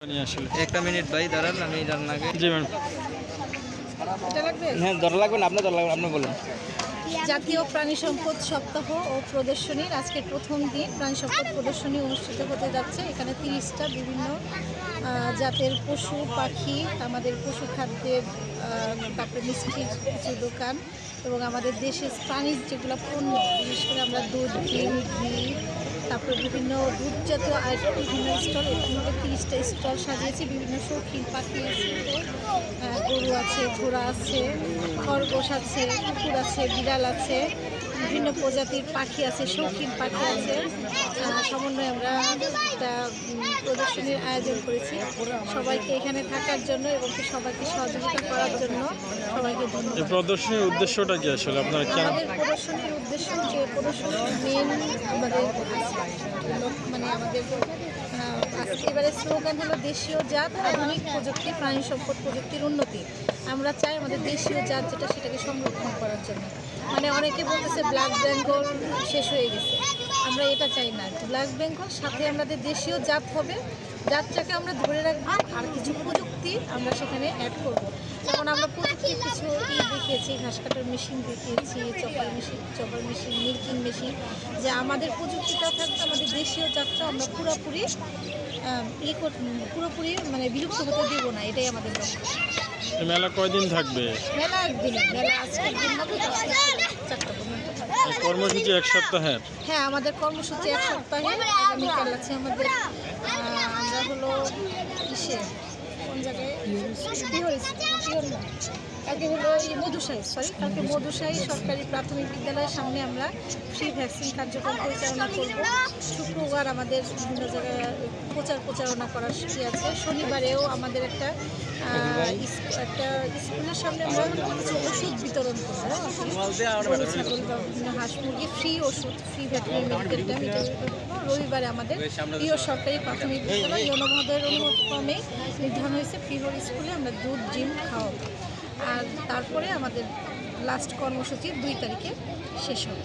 নিয়ে আসলে। একটা মিনিট ভাই দাঁড়ান আমি রান্নাকে জি ম্যাম। হ্যাঁ দর লাগবে না আপনি দর লাগবে আপনি বলুন। জাতীয় প্রাণী সম্পদ সপ্তাহ ও প্রদর্শনীর আজকের প্রথম দিন। প্রাণী সম্পদ প্রদর্শনী অনুষ্ঠিত হতে যাচ্ছে। এখানে তিরিশটা বিভিন্ন জাতের পশু পাখি আমাদের পশু খাদ্যের আহ, তারপরে মিষ্টির কিছু দোকান এবং আমাদের দেশের প্রাণীর যেগুলো পণ্য বিশেষ করে আমরা দুধ ডিম ঘি তারপরে বিভিন্ন দুধ জাতীয় আর বিভিন্ন স্টল এরকম তিরিশটা স্টল সাজিয়েছি, বিভিন্ন শৌখিন পাখি আছে গরু আছে, ঘোড়া আছে, খরগোশ আছে, কুকুর আছে, বিড়াল আছে, বিভিন্ন প্রজাতির পাখি আছে, শৌখিন পাখি আছে। সমন্বয়ে আমরা একটা প্রদর্শনীর আয়োজন করেছি। সবাইকে এখানে থাকার জন্য এবং সবাইকে সহযোগিতা করার জন্য এই প্রদর্শনীর উদ্দেশ্যটা কি আসলে? আপনারা কেন প্রদর্শনীর উদ্দেশ্য যে মেন আমাদের মানে আমাদের এবারে স্লোগান হলো দেশীয় জাত আধুনিক প্রযুক্তি প্রাণী সম্পদ প্রযুক্তির উন্নতি। আমরা চাই আমাদের দেশীয় জাত যেটা সেটাকে সংরক্ষণ করার জন্য। মানে অনেকে বলতেছে ব্ল্যাক বেঙ্গল শেষ হয়ে গেছে। আমরা এটা চাই না। ব্ল্যাক বেঙ্গল সাথে আমাদের দেশীয় জাত হবে। জাতটাকে আমরা ধরে রাখব আর কিছু প্রযুক্তি আমরা সেখানে অ্যাড করব। যেমন আমরা প্রযুক্তি কিছু দেখিয়েছি ঘাস কাটার মেশিন দেখিয়েছি chopper machine chopper machine milking machine যে আমাদের প্রযুক্তিটা থাকবে আমাদের দেশীয় যাত্রা আমরা পুরোপুরি ই পুরোপুরি মানে বিলুপ্ত হতে দেব না এটাই আমাদের লক্ষ্য। মেলা কয়দিন থাকবে? মেলা একদিন মেলা আজকের দিন। চারটা পর্যন্ত। কর্মসূচি এক সপ্তাহের? হ্যাঁ আমাদের কর্মসূচি এক সপ্তাহে আগামীকাল আছে আমাদের আমরা হলো ইসে। কালকে হলো? এই মধুসাই সরি কালকে মধুসাই সরকারি প্রাথমিক বিদ্যালয়ের সামনে আমরা ফ্রি ভ্যাকসিন কার্যক্রম পরিচালনা করব। শুক্রবার আমাদের বিভিন্ন জায়গায় প্রচার প্রচারণা করার সুযোগ আছে। শনিবারেও আমাদের একটা একটা স্কুলের সামনে আমরা কিছু ওষুধ বিতরণ করব ছাগল বা বিভিন্ন হাঁস মুরগি ফ্রি ওষুধ ফ্রি ভেটেরিনারি মেডিকেল ক্যাম্প রবিবারে আমাদের প্রিয় সরকারি প্রাথমিক বিদ্যালয় জনমহোদয়ের অনুমোদক্রমে নির্ধারণ হয়েছে প্রিহর স্কুলে আমরা দুধ জিম খাওয়াবো। আর তারপরে আমাদের লাস্ট কর্মসূচি দুই তারিখে শেষ হবে।